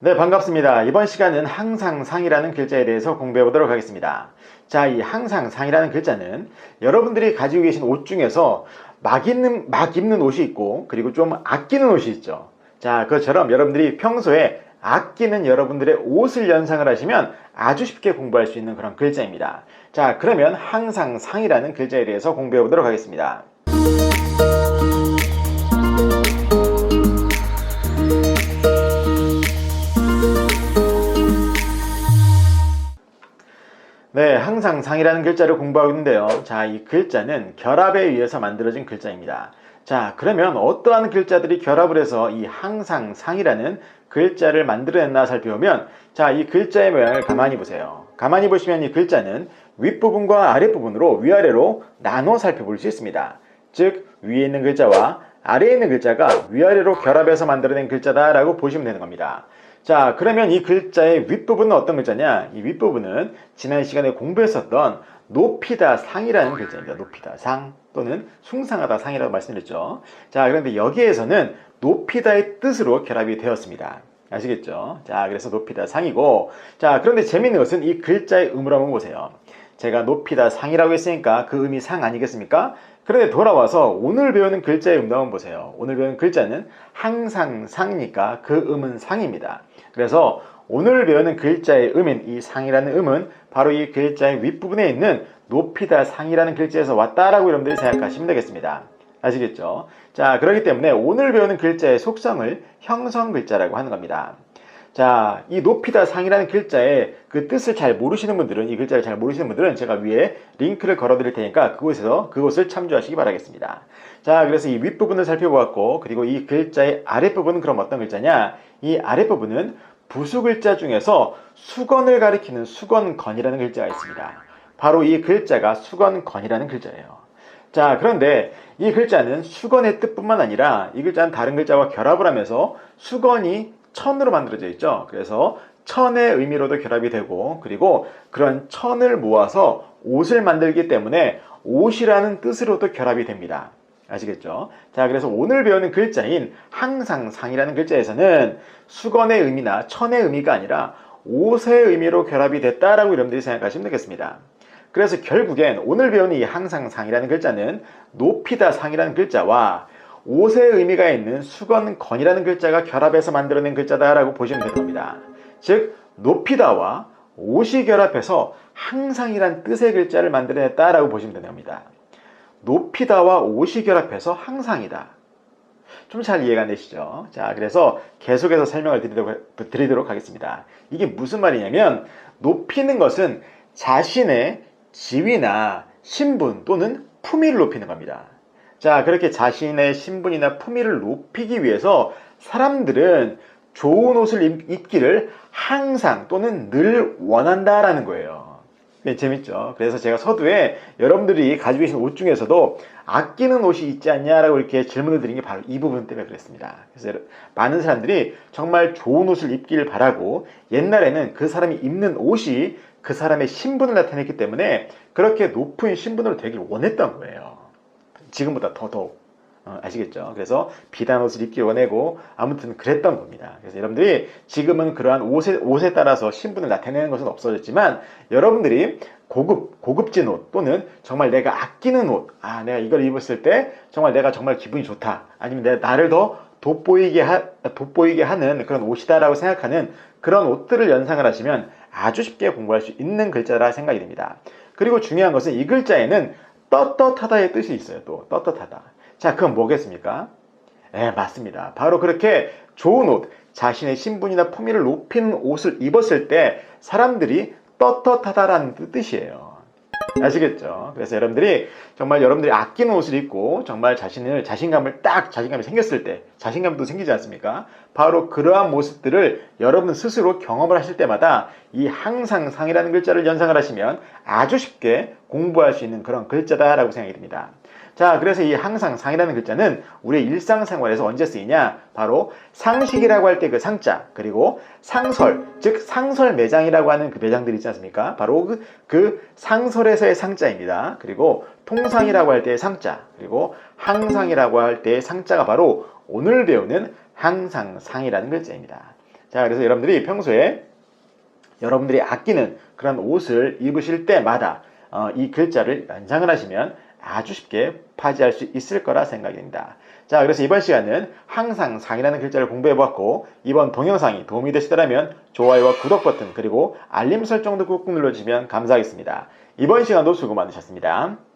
네, 반갑습니다. 이번 시간은 항상상이라는 글자에 대해서 공부해 보도록 하겠습니다. 자, 이 항상상이라는 글자는 여러분들이 가지고 계신 옷 중에서 막 입는, 막 입는 옷이 있고, 그리고 좀 아끼는 옷이 있죠. 자, 그것처럼 여러분들이 평소에 아끼는 여러분들의 옷을 연상을 하시면 아주 쉽게 공부할 수 있는 그런 글자입니다. 자, 그러면 항상상이라는 글자에 대해서 공부해 보도록 하겠습니다. 상 상이라는 글자를 공부하고 있는데요. 자, 이 글자는 결합에 의해서 만들어진 글자입니다. 자, 그러면 어떠한 글자들이 결합을 해서 이 항상 상이라는 글자를 만들어냈나 살펴보면 자, 이 글자의 모양을 가만히 보세요. 가만히 보시면 이 글자는 윗부분과 아랫부분으로 위아래로 나눠 살펴볼 수 있습니다. 즉, 위에 있는 글자와 아래에 있는 글자가 위아래로 결합해서 만들어낸 글자다라고 보시면 되는 겁니다. 자, 그러면 이 글자의 윗부분은 어떤 글자냐? 이 윗부분은 지난 시간에 공부했었던 높이다 상이라는 글자입니다. 높이다 상 또는 숭상하다 상이라고 말씀드렸죠. 자, 그런데 여기에서는 높이다의 뜻으로 결합이 되었습니다. 아시겠죠? 자, 그래서 높이다 상이고, 자, 그런데 재밌는 것은 이 글자의 음을 한번 보세요. 제가 높이다 상이라고 했으니까 그 음이 상 아니겠습니까? 그런데 돌아와서 오늘 배우는 글자의 음도 한번 보세요. 오늘 배우는 글자는 항상 상이니까 그 음은 상입니다. 그래서 오늘 배우는 글자의 음인 이 상이라는 음은 바로 이 글자의 윗부분에 있는 높이다 상이라는 글자에서 왔다라고 여러분들이 생각하시면 되겠습니다. 아시겠죠? 자, 그렇기 때문에 오늘 배우는 글자의 속성을 형성 글자라고 하는 겁니다. 자, 이 높이다 상이라는 글자의 그 뜻을 잘 모르시는 분들은, 이 글자를 잘 모르시는 분들은 제가 위에 링크를 걸어 드릴 테니까 그곳에서 그곳을 참조하시기 바라겠습니다. 자, 그래서 이 윗부분을 살펴보았고, 그리고 이 글자의 아랫부분은 그럼 어떤 글자냐? 이 아랫부분은 부수 글자 중에서 수건을 가리키는 수건건이라는 글자가 있습니다. 바로 이 글자가 수건건이라는 글자예요. 자, 그런데 이 글자는 수건의 뜻뿐만 아니라 이 글자는 다른 글자와 결합을 하면서 수건이 천으로 만들어져 있죠. 그래서 천의 의미로도 결합이 되고 그리고 그런 천을 모아서 옷을 만들기 때문에 옷이라는 뜻으로도 결합이 됩니다. 아시겠죠? 자, 그래서 오늘 배우는 글자인 항상상이라는 글자에서는 수건의 의미나 천의 의미가 아니라 옷의 의미로 결합이 됐다라고 여러분들이 생각하시면 되겠습니다. 그래서 결국엔 오늘 배우는 이 항상상이라는 글자는 높이다 상이라는 글자와 옷의 의미가 있는 수건건이라는 글자가 결합해서 만들어낸 글자다라고 보시면 되는 겁니다. 즉 높이다와 옷이 결합해서 항상이란 뜻의 글자를 만들어냈다라고 보시면 겁니다. 높이다와 옷이 결합해서 항상이다. 좀 잘 이해가 안 되시죠? 자, 그래서 계속해서 설명을 드리도록, 드리도록 하겠습니다. 이게 무슨 말이냐면 높이는 것은 자신의 지위나 신분 또는 품위를 높이는 겁니다. 자, 그렇게 자신의 신분이나 품위를 높이기 위해서 사람들은 좋은 옷을 입기를 항상 또는 늘 원한다라는 거예요. 네, 재밌죠. 그래서 제가 서두에 여러분들이 가지고 계신 옷 중에서도 아끼는 옷이 있지 않냐라고 이렇게 질문을 드린 게 바로 이 부분 때문에 그랬습니다. 그래서 많은 사람들이 정말 좋은 옷을 입기를 바라고 옛날에는 그 사람이 입는 옷이 그 사람의 신분을 나타냈기 때문에 그렇게 높은 신분으로 되길 원했던 거예요. 지금보다 더 더욱. 어, 아시겠죠? 그래서 비단 옷을 입기 원하고 아무튼 그랬던 겁니다. 그래서 여러분들이 지금은 그러한 옷에, 옷에 따라서 신분을 나타내는 것은 없어졌지만 여러분들이 고급, 고급진 옷 또는 정말 내가 아끼는 옷, 아, 내가 이걸 입었을 때 정말 내가 정말 기분이 좋다. 아니면 내가 나를 더 돋보이게, 하, 돋보이게 하는 그런 옷이다라고 생각하는 그런 옷들을 연상을 하시면 아주 쉽게 공부할 수 있는 글자라 생각이 됩니다. 그리고 중요한 것은 이 글자에는 떳떳하다의 뜻이 있어요. 또 떳떳하다. 자, 그건 뭐겠습니까? 네, 맞습니다. 바로 그렇게 좋은 옷, 자신의 신분이나 품위를 높이는 옷을 입었을 때 사람들이 떳떳하다라는 뜻이에요. 아시겠죠? 그래서 여러분들이 정말 여러분들이 아끼는 옷을 입고 정말 자신을 자신감을 딱 자신감이 생겼을 때 자신감도 생기지 않습니까? 바로 그러한 모습들을 여러분 스스로 경험을 하실 때마다 이 항상상이라는 글자를 연상을 하시면 아주 쉽게 공부할 수 있는 그런 글자다라고 생각이 듭니다. 자, 그래서 이 항상 상이라는 글자는 우리의 일상생활에서 언제 쓰이냐? 바로 상식이라고 할 때 그 상자, 그리고 상설, 즉 상설 매장이라고 하는 그 매장들 있지 않습니까? 바로 그, 그 상설에서의 상자입니다. 그리고 통상이라고 할 때의 상자, 그리고 항상이라고 할 때의 상자가 바로 오늘 배우는 항상상이라는 글자입니다. 자, 그래서 여러분들이 평소에 여러분들이 아끼는 그런 옷을 입으실 때마다 어, 이 글자를 연상을 하시면 아주 쉽게 파지할 수 있을 거라 생각이 됩니다. 자, 그래서 이번 시간은 항상 상이라는 글자를 공부해 보았고 이번 동영상이 도움이 되시더라면 좋아요와 구독 버튼 그리고 알림 설정도 꾹꾹 눌러주시면 감사하겠습니다. 이번 시간도 수고 많으셨습니다.